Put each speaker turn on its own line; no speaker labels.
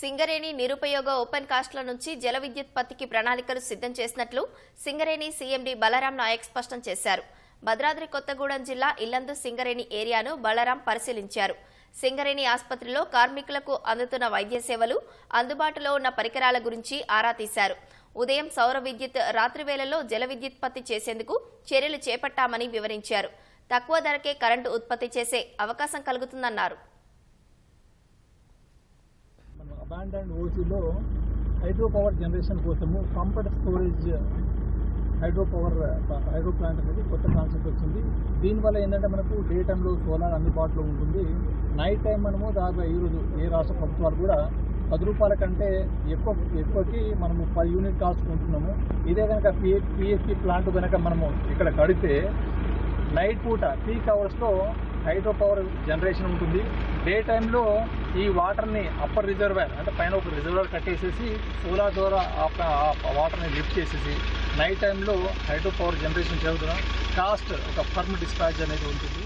Singareni నిరుపయోగ open కాస్ట్ల నుంచి జల విద్యుత్పత్తికి ప్రణాళికలు సిద్ధం చేసినట్లు సింగరేణి సీఎండీ బలరాం నాయక్ స్పష్టం చేశారు. భద్రాద్రి కొత్తగూడెం జిల్లా ఇల్లందు సింగరేణి ఏరియాను బలరాం పరిశీలించారు. సింగరేణి ఆసుపత్రిలో కార్మికులకు అందుతున్న వైద్య సేవలు అందుబాటులో ఉన్న పరికరాల గురించి ఆరా తీశారు. ఉదయం సౌర విద్యుత్ రాత్రివేళలో జల విద్యుత్పత్తి చేసేందుకు చర్యలు చేపట్టామని వివరించారు. తక్కువ ధరకే కరెంటు ఉత్పత్తి చేసే అవకాశం కలుగుతుందన్నారు.
మనం అబాండెండ్ ఓసీలో హైడ్రో పవర్ జనరేషన్ కోసము pumped storage hydro power hydro plant అనేది కొత్త కాన్సెప్ట్ వచ్చింది. దీనివల్ల ఏంటంటే మనకు డే టైంలో సోలార్ అందుబాటులో ఉంటుంది. నైట్ టైం మనము దాదాపు ఈరోజు ఏ రాష్ట్ర ప్రభుత్వాలు కూడా పది రూపాయల కంటే ఎక్కువ ఎక్కువకి మనము పది యూనిట్ కాస్ట్ ఉంటున్నాము ఇదే కనుక పిఏ పిఎస్పి ప్లాంట్ కనుక మనము ఇక్కడ కడితే నైట్ పూట పీక్ అవర్స్లో హైడ్రో పవర్ జనరేషన్ ఉంటుంది. డే టైంలో ఈ వాటర్ని అప్పర్ రిజర్వాయర్ అంటే పైన ఒక రిజర్వర్ కట్టేసేసి సోలార్ ద్వారా ఆ వాటర్ని లిఫ్ట్ చేసేసి నైట్ టైంలో హైడ్రో పవర్ జనరేషన్ జరుగుతున్నాం కాస్ట్ ఒక ఫర్మ్ డిస్పాచ్ అనేది ఉంటుంది.